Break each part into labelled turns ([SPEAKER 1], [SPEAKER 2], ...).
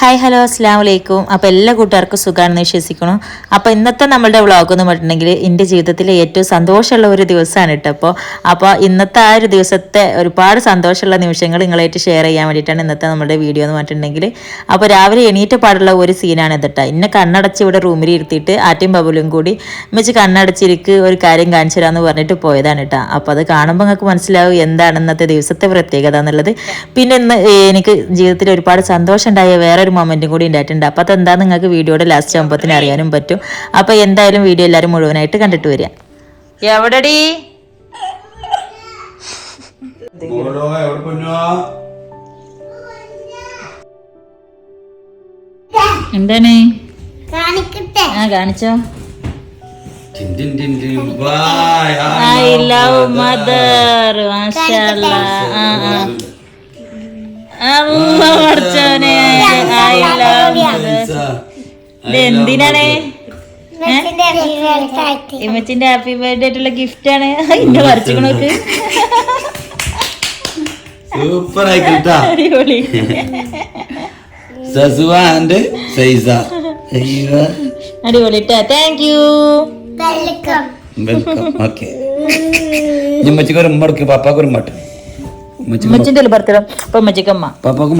[SPEAKER 1] Hi hello അസ്സാം വലൈക്കും അപ്പോൾ എല്ലാ കൂട്ടുകാർക്കും സുഖമാണെന്ന് വിശ്വസിക്കണം അപ്പോൾ ഇന്നത്തെ നമ്മളുടെ വ്ളോഗ് എന്ന് പറഞ്ഞിട്ടുണ്ടെങ്കിൽ എന്റെ ജീവിതത്തിലെ ഏറ്റവും സന്തോഷമുള്ള ഒരു ദിവസമാണ് കേട്ടോ അപ്പോൾ അപ്പോൾ ഇന്നത്തെ ആ ഒരു ദിവസത്തെ ഒരുപാട് സന്തോഷമുള്ള നിമിഷങ്ങൾ നിങ്ങളായിട്ട് ഷെയർ ചെയ്യാൻ വേണ്ടിയിട്ടാണ് ഇന്നത്തെ നമ്മുടെ വീഡിയോ എന്ന് പറഞ്ഞിട്ടുണ്ടെങ്കിൽ. അപ്പോൾ രാവിലെ എണീറ്റ് പാടുള്ള ഒരു സീനാണ് ഇത് ഇന്ന എന്നെ കണ്ണടച്ച് ഇവിടെ റൂമിൽ ഇരുത്തിയിട്ട് ആറ്റും ബബുലും കൂടി വെച്ച് കണ്ണടച്ചിരിക്ക് ഒരു കാര്യം കാണിച്ചു തരാമെന്ന് പറഞ്ഞിട്ട് പോയതാണ് കേട്ടോ. അപ്പോൾ അത് കാണുമ്പോൾ നിങ്ങൾക്ക് മനസ്സിലാവും എന്താണ് ഇന്നത്തെ ദിവസത്തെ പ്രത്യേകത എന്നുള്ളത്. പിന്നെ ഇന്ന് എനിക്ക് ജീവിതത്തിൽ ഒരുപാട് സന്തോഷം ഉണ്ടായ വേറൊരു മൊമെന്റും കൂടി ഉണ്ടായിട്ടുണ്ട്. അപ്പോൾ അതെന്താ നിങ്ങൾക്ക് വീഡിയോയുടെ ലാസ്റ്റ് ആകുമ്പോഴത്തേന് അറിയാനും പറ്റും. അപ്പോൾ എന്തായാലും വീഡിയോ എല്ലാവരും മുഴുവനായിട്ട് കണ്ടിട്ട് വരിക. എവിടെടി? എന്താണ്?
[SPEAKER 2] കാണിക്കട്ടെ.
[SPEAKER 1] ആ കാണിച്ചോ. ഐ ലവ് മദർ ആ ആ. പഠിച്ചോനെ ഐ ലവ്. ഇത് എന്തിനാണ് ഇമ്മച്ചിന്റെ ഹാപ്പി ബർത്ത്ഡേ ആയിട്ടുള്ള ഗിഫ്റ്റ് ആണ്. ഇന്നെ വരച്ചിക്കണോക്ക്
[SPEAKER 3] സൂപ്പർ ആയിട്ടാ
[SPEAKER 1] അടിപൊളി.
[SPEAKER 3] സസുവ ആൻഡ് സൈസ
[SPEAKER 1] അടിപൊളി thank you
[SPEAKER 2] welcome
[SPEAKER 3] welcome okay ഉമ്മച്ചിക്ക് ഒരു ഉമ്മ എടുക്ക് പാപ്പാക്ക് ഒരു
[SPEAKER 1] ഉമ്മച്ചിന്റെ ബർത്ത്ഡേ അപ്പൊ ഉമ്മച്ചിക്ക് അമ്മ
[SPEAKER 3] പാപ്പാക്ക്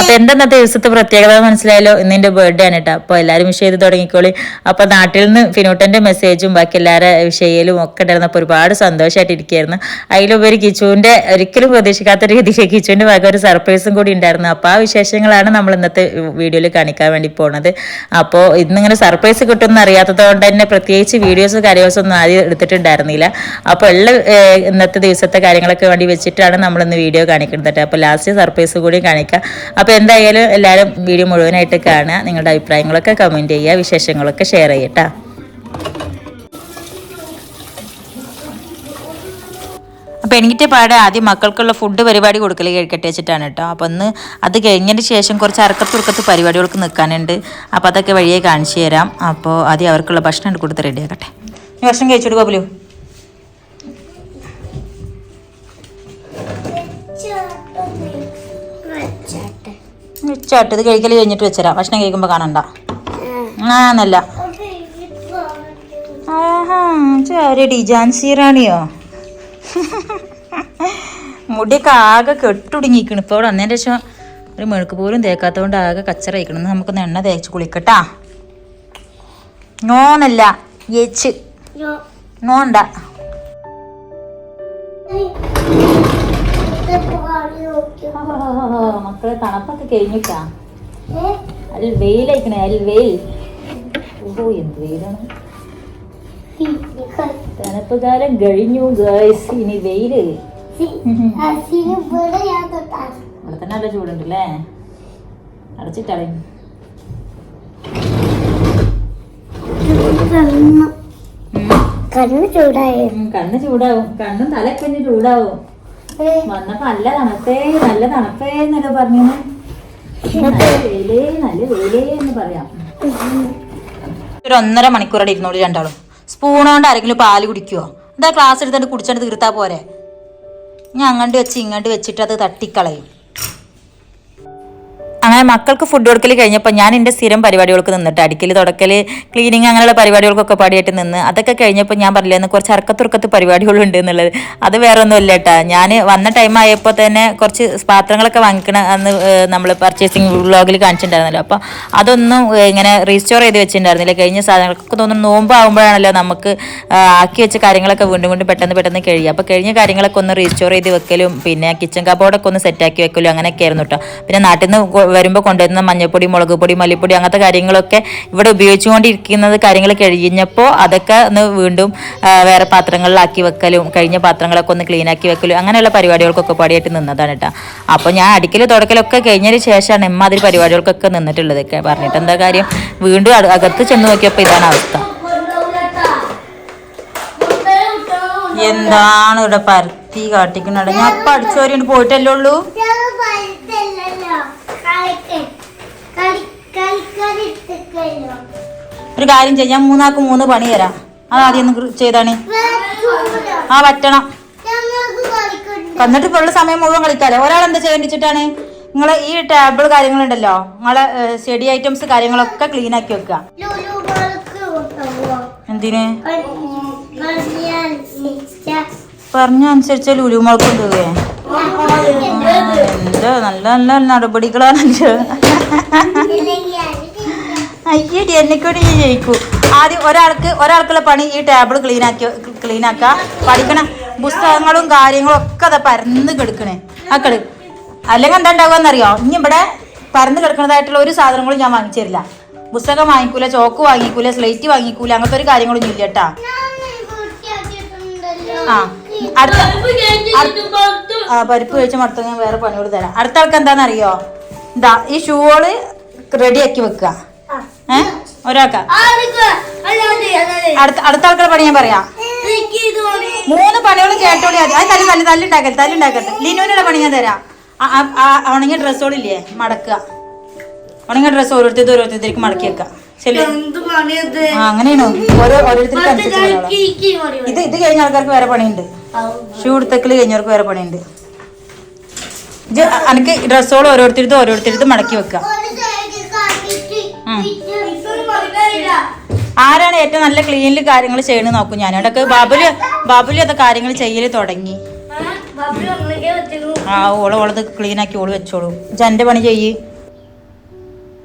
[SPEAKER 1] അപ്പൊ എന്താന്നത്തെ ദിവസത്തെ പ്രത്യേകത മനസ്സിലായാലോ ഇന്ന് എന്റെ ബർത്ത്ഡേ ആണ് കേട്ടോ അപ്പൊ എല്ലാരും വിഷ് ചെയ്ത് തുടങ്ങിക്കോളി. അപ്പൊ നാട്ടിൽ നിന്ന് ഫിനോട്ടന്റെ മെസ്സേജും ബാക്കി എല്ലാവരുടെ വിഷയയിലും ഒക്കെ ഉണ്ടായിരുന്നു. അപ്പൊ ഒരുപാട് സന്തോഷമായിട്ട് ഇരിക്കുകയായിരുന്നു അതിലുപരി കിച്ചുവിന്റെ ഒരിക്കലും പ്രതീക്ഷിക്കാത്ത രീതിയിൽ കിച്ചുവിന്റെ ഭാഗം ഒരു സർപ്രൈസും കൂടി ഉണ്ടായിരുന്നു. അപ്പൊ ആ വിശേഷങ്ങളാണ് നമ്മൾ ഇന്നത്തെ വീഡിയോയിൽ കാണിക്കാൻ വേണ്ടി പോണത്. അപ്പോൾ ഇന്നിങ്ങനെ സർപ്രൈസ് കിട്ടുമെന്ന് അറിയാത്തതുകൊണ്ട് തന്നെ പ്രത്യേകിച്ച് വീഡിയോസ് കാര്യോസ് ഒന്നും ആദ്യം എടുത്തിട്ടുണ്ടായിരുന്നില്ല. അപ്പോൾ ഉള്ള ഇന്നത്തെ ദിവസത്തെ കാര്യങ്ങളൊക്കെ വേണ്ടി വെച്ചിട്ടാണ് നമ്മൾ ഇന്ന് വീഡിയോ കാണിക്കുന്നത് കേട്ടോ അപ്പോൾ ലാസ്റ്റ് സർപ്രൈസ് കൂടി കാണിക്കാം. അപ്പോൾ എന്തായാലും എല്ലാവരും വീഡിയോ മുഴുവനായിട്ട് കാണുക. നിങ്ങളുടെ അഭിപ്രായങ്ങളൊക്കെ കമന്റ് ചെയ്യുക. വിശേഷങ്ങളൊക്കെ ഷെയർ ചെയ്യട്ടാ അപ്പോൾ എനിക്കിട്ട് പാടെ ആദ്യം മക്കൾക്കുള്ള ഫുഡ് പരിപാടി കൊടുക്കൽ കഴിക്കട്ടെ വെച്ചിട്ടാണ് കേട്ടോ അപ്പോൾ ഒന്ന് അത് കഴിഞ്ഞതിന് ശേഷം കുറച്ച് അറക്കത്തുറക്കത്ത് പരിപാടികൾക്ക് നിൽക്കാനുണ്ട് അപ്പോൾ അതൊക്കെ വഴിയെ കാണിച്ചു തരാം. അപ്പോൾ ആദ്യം അവർക്കുള്ള ഭക്ഷണം കൊടുത്ത് റെഡിയാക്കട്ടെ ഭക്ഷണം കഴിച്ചു ബബുലു ഉച്ചാട്ട് ഇത് കഴിക്കൽ കഴിഞ്ഞിട്ട് വെച്ചരാം ഭക്ഷണം കഴിക്കുമ്പോൾ കാണണ്ട ആന്നല്ല നല്ല ആഹാ ജാൻസി റാണിയോ മുടിയൊക്കെ ആകെ കെട്ടുടുങ്ങിക്കണു ഇപ്പോൾ അവിടെ വന്നതിന്റെ ശേഷം ഒരു മെഴുക്ക് പോലും തേക്കാത്തതുകൊണ്ട് ആകെ കച്ചറയിക്കണം നമുക്കൊന്ന് എണ്ണ തേച്ച് കുളിക്കട്ടാ നോന്നല്ല എച്ച് നോണ്ട മക്കളെ തണുപ്പൊക്കെ കഴിഞ്ഞിട്ടാ? അൽ വെയിലയക്കണേ അൽ വെയിൽ. ഓ എന്ത് വെയിലാണ്? തണുപ്പ് കാലം കഴിഞ്ഞു ഗേൾസ് ഇനി
[SPEAKER 2] വെയിൽ.
[SPEAKER 1] അവിടെ തന്നെ നല്ല ചൂടുണ്ടല്ലേ? അടച്ചിട്ടാളെ
[SPEAKER 2] കണ്ണ് ചൂടായി.
[SPEAKER 1] കണ്ണ് ചൂടാവും. കണ്ണും തലക്കഞ്ഞ് ചൂടാവും. വന്നപ്പോ നല്ല തണുപ്പേ നല്ല തണുപ്പേ എന്നൊക്കെ പറഞ്ഞു നല്ല നല്ല വേലേ എന്ന് പറയാം. ഒരു ഒന്നര മണിക്കൂറോടെ ഇരുന്നോളൂ രണ്ടാളും. സ്പൂൺ കൊണ്ട് ആരെങ്കിലും പാൽ കുടിക്കുവോ? എന്താ ക്ലാസ് എടുത്തിട്ട് കുടിച്ചിട്ട് തീർത്താ പോരെ. ഞാൻ അങ്ങോട്ട് വെച്ച് ഇങ്ങോട്ട് വെച്ചിട്ട് അത് തട്ടിക്കളയും. അങ്ങനെ മക്കൾക്ക് ഫുഡ് കൊടുക്കൽ കഴിഞ്ഞപ്പോൾ ഞാൻ എന്റെ സ്ഥിരം പരിപാടികൾക്ക് നിന്നിട്ട് അടിക്കൽ തുടക്കൽ ക്ലീനിങ് അങ്ങനെയുള്ള പരിപാടികൾക്കൊക്കെ പാടിയായിട്ട് നിന്ന്. അതൊക്കെ കഴിഞ്ഞപ്പോൾ ഞാൻ പറഞ്ഞില്ലായിരുന്നു കുറച്ച് അറക്കത്തുറക്കത്ത് പരിപാടികളുണ്ട് എന്നുള്ളത്. അത് വേറെ ഒന്നുമില്ല കേട്ടോ ഞാൻ വന്ന ടൈം ആയപ്പോൾ തന്നെ കുറച്ച് പാത്രങ്ങളൊക്കെ വാങ്ങിക്കണ അന്ന് നമ്മൾ പർച്ചേസിങ് വ്ളോഗിൽ കാണിച്ചിട്ടുണ്ടായിരുന്നല്ലോ. അപ്പോൾ അതൊന്നും ഇങ്ങനെ റീസ്റ്റോർ ചെയ്ത് വെച്ചിട്ടുണ്ടായിരുന്നില്ല. കഴിഞ്ഞ സാധനങ്ങൾക്ക് തോന്നുന്നു നോമ്പാകുമ്പോഴാണല്ലോ നമുക്ക് ആക്കി വെച്ച കാര്യങ്ങളൊക്കെ വീണ്ടും വീണ്ടും പെട്ടെന്ന് പെട്ടെന്ന് കഴിയുക. അപ്പോൾ കഴിഞ്ഞ കാര്യങ്ങളൊക്കെ ഒന്ന് റീസ്റ്റോർ ചെയ്ത് വെക്കലും പിന്നെ കിച്ചൺ കബോർഡൊക്കെ ഒന്ന് സെറ്റാക്കി വെക്കലും അങ്ങനെയൊക്കെ ആയിരുന്നു കേട്ടോ പിന്നെ നാട്ടിൽ നിന്ന് വരുമ്പോൾ കൊണ്ടുവരുന്ന മഞ്ഞൾപ്പൊടി മുളക് പൊടി മല്ലിപ്പൊടി അങ്ങനത്തെ കാര്യങ്ങളൊക്കെ ഇവിടെ ഉപയോഗിച്ചുകൊണ്ടിരിക്കുന്നത് കാര്യങ്ങൾ കഴിഞ്ഞപ്പോൾ അതൊക്കെ ഒന്ന് വീണ്ടും വേറെ പാത്രങ്ങളിലാക്കി വെക്കലും കഴിഞ്ഞ പാത്രങ്ങളൊക്കെ ഒന്ന് ക്ലീൻ ആക്കി വെക്കലും അങ്ങനെയുള്ള പരിപാടികൾക്കൊക്കെ പാടിയായിട്ട് നിന്നതാണ് കേട്ടോ. അപ്പോൾ ഞാൻ അടിക്കൽ തുടക്കലൊക്കെ കഴിഞ്ഞതിന് ശേഷമാണ് ഇമ്മാതിരി പരിപാടികൾക്കൊക്കെ നിന്നിട്ടുള്ളത് പറഞ്ഞിട്ട്. എന്താ കാര്യം? വീണ്ടും അക- അകത്ത് ചെന്ന് നോക്കിയപ്പോൾ ഇതാണ് അവസ്ഥ. എന്താണ് ഇവിടെ പരത്തി കാട്ടിക്കുന്നത് ഞാൻ ഇപ്പം പോയിട്ടല്ലേ ഉള്ളൂ? ഒരു കാര്യം ചെയ്യാം. ഞാൻ മൂന്നാൾക്ക് മൂന്ന് പണി തരാം. അത് ആദ്യം ഒന്ന് ചെയ്താണ്. ആ പറ്റണം വന്നിട്ട് ഇപ്പോൾ ഉള്ള സമയം മുഴുവൻ കളിക്കാലോ. ഒരാൾ എന്താ ചെയ്യേണ്ടിച്ചിട്ടാണ് നിങ്ങൾ ഈ ടേബിൾ കാര്യങ്ങളുണ്ടല്ലോ നിങ്ങളെ സ്റ്റഡി ഐറ്റംസ് കാര്യങ്ങളൊക്കെ ക്ലീൻ ആക്കി വെക്കുക. എന്തിന്? പറഞ്ഞ അനുസരിച്ച് ലുലു എന്താ നല്ല നല്ല നടപടികളാണ് അയ്യടി എന്നെക്കൊണ്ട് ഞാൻ ജയിക്കൂ. ആദ്യം ഒരാൾക്ക് ഒരാൾക്കുള്ള പണി ഈ ടേബിൾ ക്ലീൻ ആക്കി ക്ലീൻ പഠിക്കണ പുസ്തകങ്ങളും കാര്യങ്ങളും ഒക്കെ അതാ പരന്ന് കിടക്കണേ. ആക്കൾ അല്ലെങ്കിൽ എന്താ ഉണ്ടാകുമെന്നറിയോ ഇനി ഇവിടെ പരന്ന് കിടക്കുന്നതായിട്ടുള്ള ഒരു സാധനങ്ങളും ഞാൻ വാങ്ങിച്ചു തരില്ല. പുസ്തകം വാങ്ങിക്കൂല ചോക്ക് വാങ്ങിക്കൂല സ്ലേറ്റ് വാങ്ങിക്കൂല അങ്ങനത്തെ ഒരു കാര്യങ്ങളൊന്നും ഇല്ല കേട്ടാ. ആ. അടുത്ത ആ പരിപ്പ് കഴിച്ച മടുത്ത ഞാൻ വേറെ പണിയോട് തരാം. അടുത്ത ആൾക്ക് എന്താണെന്നറിയോ? എന്താ ഈ ഷൂകൾ റെഡിയാക്കി വെക്കുക ഏ? ഒരാൾക്ക. അടുത്ത അടുത്ത ആൾക്കുള്ള പണി ഞാൻ പറയാം. മൂന്ന് പണികളും കേട്ടോളി. അത് തല്ലി തല്ലി തല്ലുണ്ടാക്കട്ടെ തല്ലുണ്ടാക്കരുത് ലിനുവിനുള്ള പണി ഞാൻ തരാം. ഉണങ്ങിയ ഡ്രസ്സുകളില്ലേ മടക്കുക. ഉണങ്ങിയ ഡ്രസ്സ് ഓരോരുത്തരും ഓരോരുത്തരേക്ക് മടക്കി വെക്കാം. അങ്ങനെയാണോ? ഓരോ ഓരോരുത്തർക്ക്. ഇത് ഇത് കഴിഞ്ഞ ആൾക്കാർക്ക് വേറെ പണിയുണ്ട്. ഷൂ എടുത്തക്കൽ കഴിഞ്ഞവർക്ക് വേറെ പണിയുണ്ട്. ഇത് എനിക്ക് ഡ്രസ്സുകൾ ഓരോരുത്തരുത്തും ഓരോരുത്തരുത്തും മടക്കി വെക്കുക ആരാണ് ഏറ്റവും നല്ല ക്ലീനിൽ കാര്യങ്ങൾ ചെയ്യണമെന്ന് നോക്കും ഞാൻ. ഇടയ്ക്ക് ബാബുൽ ബാബുൽ അത് കാര്യങ്ങൾ ചെയ്യൽ തുടങ്ങി. ആ ഓൾ ഓളത് ക്ലീൻ ആക്കി ഓൾ വെച്ചോളൂ. ജന്റെ പണി ചെയ്യ്.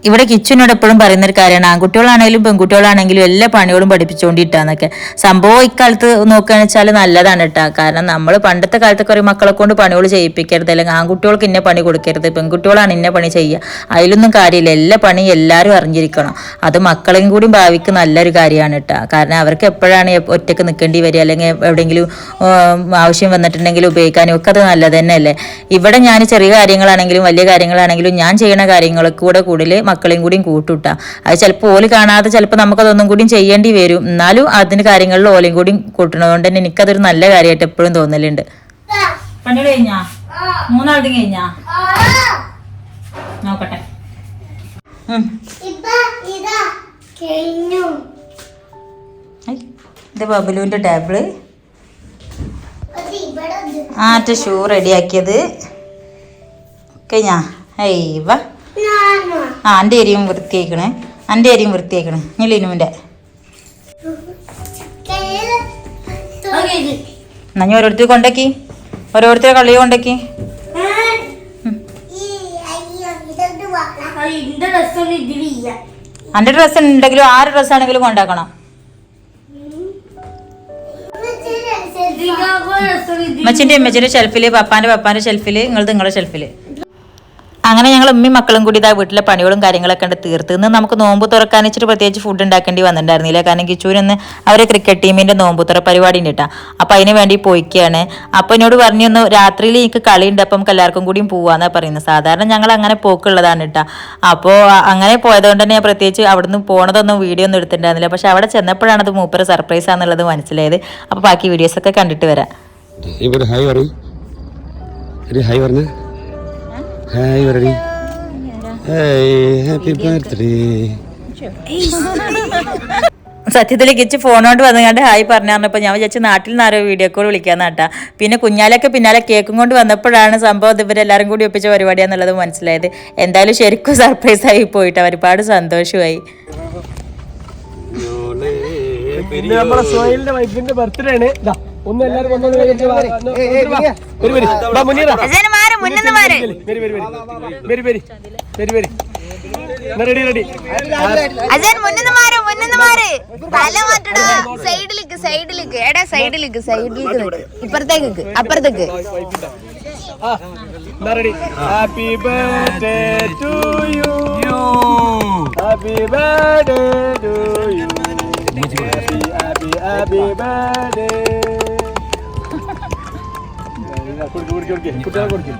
[SPEAKER 1] ഇവിടെ കിച്ചനോട് എപ്പോഴും പറയുന്ന ഒരു കാര്യമാണ്. ആൺകുട്ടികളാണെങ്കിലും പെൺകുട്ടികളാണെങ്കിലും എല്ലാ പണികളും പഠിപ്പിച്ചുകൊണ്ടിട്ടാന്നൊക്കെ. സംഭവം ഇക്കാലത്ത് നോക്കുകയാണെന്ന് വെച്ചാൽ നല്ലതാണ് കേട്ടോ. കാരണം നമ്മൾ പണ്ടത്തെ കാലത്തൊക്കെ ഒരു മക്കളെ കൊണ്ട് പണികൾ ചെയ്യിപ്പിക്കരുത്. അല്ലെങ്കിൽ ആൺകുട്ടികൾക്ക് ഇന്ന പണി കൊടുക്കരുത്. പെൺകുട്ടികളാണ് ഇന്ന പണി ചെയ്യുക. അതിലൊന്നും കാര്യമില്ല. എല്ലാ പണിയും എല്ലാവരും അറിഞ്ഞിരിക്കണം. അത് മക്കളെയും കൂടി ഭാവിക്ക് നല്ലൊരു കാര്യമാണ് കേട്ടോ. കാരണം അവർക്ക് എപ്പോഴാണ് ഒറ്റയ്ക്ക് നിൽക്കേണ്ടി വരിക? അല്ലെങ്കിൽ എവിടെയെങ്കിലും ആവശ്യം വന്നിട്ടുണ്ടെങ്കിൽ ഉപയോഗിക്കാനും ഒക്കെ അത് നല്ലത് തന്നെയല്ലേ? ഇവിടെ ഞാൻ ചെറിയ കാര്യങ്ങളാണെങ്കിലും വലിയ കാര്യങ്ങളാണെങ്കിലും ഞാൻ ചെയ്യുന്ന കാര്യങ്ങൾക്ക് കൂടെ കൂടുതൽ മക്കളെയും കൂടിയും കൂട്ടുട്ടാ. അത് ചിലപ്പോൾ ഓൽ കാണാതെ ചിലപ്പോൾ നമുക്കതൊന്നും കൂടിയും ചെയ്യേണ്ടി വരും. എന്നാലും അതിന് കാര്യങ്ങളിൽ ഓലയും കൂടിയും കൂട്ടണതുകൊണ്ട് തന്നെ എനിക്കതൊരു നല്ല കാര്യമായിട്ട് എപ്പോഴും തോന്നലുണ്ട്. കഴിഞ്ഞാ? മൂന്നാളുടെ കഴിഞ്ഞാ? നോക്കട്ടെ. ഇത്
[SPEAKER 2] ബബുലുവിന്റെ ടേബിൾ.
[SPEAKER 1] ആറ്റ ഷൂ റെഡിയാക്കിയത്. കഴിഞ്ഞാ?
[SPEAKER 2] ഞാനോ?
[SPEAKER 1] ആ എന്റെ ഏരിയും വൃത്തിയാക്കണേ എന്റെ ഏരിയും വൃത്തിയാക്കണേ ഇനി
[SPEAKER 2] ലിനുവിന്റെ
[SPEAKER 1] എന്നാ ഞാൻ ഓരോരുത്തർ കൊണ്ടാക്കി. ഓരോരുത്തരെ കള്ളി കൊണ്ടാക്കി.
[SPEAKER 2] ഈ
[SPEAKER 1] ഡ്രസ് ഉണ്ടെങ്കിലും ആറ് ഡ്രസ്സ് ആണെങ്കിലും കൊണ്ടാക്കണം. മച്ചിന്റെ അമ്മച്ചിന്റെ ഷെൽഫിൽ പപ്പാന്റെ പപ്പാന്റെ ഷെൽഫിൽ നിങ്ങൾ നിങ്ങളുടെ ഷെൽഫിൽ അങ്ങനെ ഞങ്ങൾ ഉമ്മയും മക്കളും കൂടി ഇതാ വീട്ടിലെ പണികളും കാര്യങ്ങളൊക്കെ ഉണ്ട് തീർത്ത്. ഇന്ന് നമുക്ക് നോമ്പ് തുറക്കാൻ ഇച്ചിരി പ്രത്യേകിച്ച് ഫുഡ് ഉണ്ടാക്കേണ്ടി വന്നിട്ടുണ്ടായിരുന്നില്ല. കാരണം കിച്ചൂരിന്ന് അവരെ ക്രിക്കറ്റ് ടീമിന്റെ നോമ്പ് തുറ പരിപാടി ഉണ്ട് കേട്ടോ. അതിന് വേണ്ടി പോയിക്കുകയാണ് അപ്പോൾ എന്നോട് പറഞ്ഞു ഒന്ന് രാത്രിയിൽ എനിക്ക് കളി ഉണ്ട് അപ്പം എല്ലാവർക്കും കൂടിയും പോവാന്നാ പറയുന്നത്. സാധാരണ ഞങ്ങൾ അങ്ങനെ പോക്കുള്ളതാണ് കേട്ടോ. അപ്പോൾ അങ്ങനെ പോയതുകൊണ്ട് തന്നെ ഞാൻ പ്രത്യേകിച്ച് അവിടുന്ന് പോണതൊന്നും വീഡിയോ ഒന്നും എടുത്തിട്ടുണ്ടായിരുന്നില്ല. പക്ഷെ അവിടെ ചെന്നപ്പോഴാണ് അത് മൂപ്പര സർപ്രൈസ് ആണെന്നുള്ളത് മനസ്സിലായത്. അപ്പോൾ ബാക്കി വീഡിയോസൊക്കെ കണ്ടിട്ട് വരാം.
[SPEAKER 4] ഒരു ഹായ് പറഞ്ഞ. ഹായ് പറടി ഹായ് ഹാപ്പി ബർത്ത്ഡേ
[SPEAKER 1] സത്യത്തിൽ കിച്ച് ഫോണോട്ട് വന്നുകൊണ്ട് ഹായ് പറഞ്ഞു പറഞ്ഞപ്പോൾ ഞാൻ വിചാരിച്ചു നാട്ടിൽ നിന്ന് ആരോ വീഡിയോ കോൾ വിളിക്കാന്ന് കേട്ടാ പിന്നെ കുഞ്ഞാലൊക്കെ പിന്നാലെ കേക്കും കൊണ്ട് വന്നപ്പോഴാണ് സംഭവം ഇവരെല്ലാവരും കൂടി ഒപ്പിച്ച പരിപാടിയാന്നുള്ളത് മനസ്സിലായത് എന്തായാലും ശരിക്കും സർപ്രൈസ് ആയി പോയിട്ട് ഒരുപാട് സന്തോഷമായി
[SPEAKER 5] പിന്നെ സോയിലിന്റെ വൈഫിന്റെ ബർത്ത്ഡേ ആണ് ഒന്ന് എല്ലാരും വരി, വരി. വരി, വരി, വരി. വരി.
[SPEAKER 6] അജയൻ തല മാറ്റടാ സൈഡിലേക്ക് സൈഡിലേക്ക് എടാ സൈഡിലേക്ക് സൈഡിലേക്ക്. ഇപ്പുറത്തേക്ക് അപ്പുറത്തേക്ക്
[SPEAKER 5] happy birthday to you happy birthday to you happy happy birthday you. Happy, happy, happy birthday. ഇതാ, കൊടുക്ക്, കൊടുക്ക്, കൊടുക്ക്. കുട്ടികളെ കൊടുക്ക്.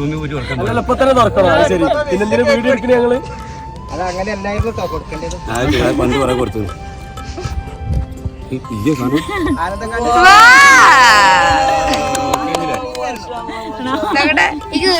[SPEAKER 5] ഇനി
[SPEAKER 4] പോയിട്ട് തുറക്കാൻ
[SPEAKER 5] അല്ലല്ല ഇപ്പൊ തന്നെ തുറക്കണം. അത് ശരി. പിന്നെ എന്തിനാ വീഡിയോ എടുക്കണേ ഞങ്ങൾ?
[SPEAKER 4] പണ്ട് കുറെ കൊടുത്തു ഇയ്യോ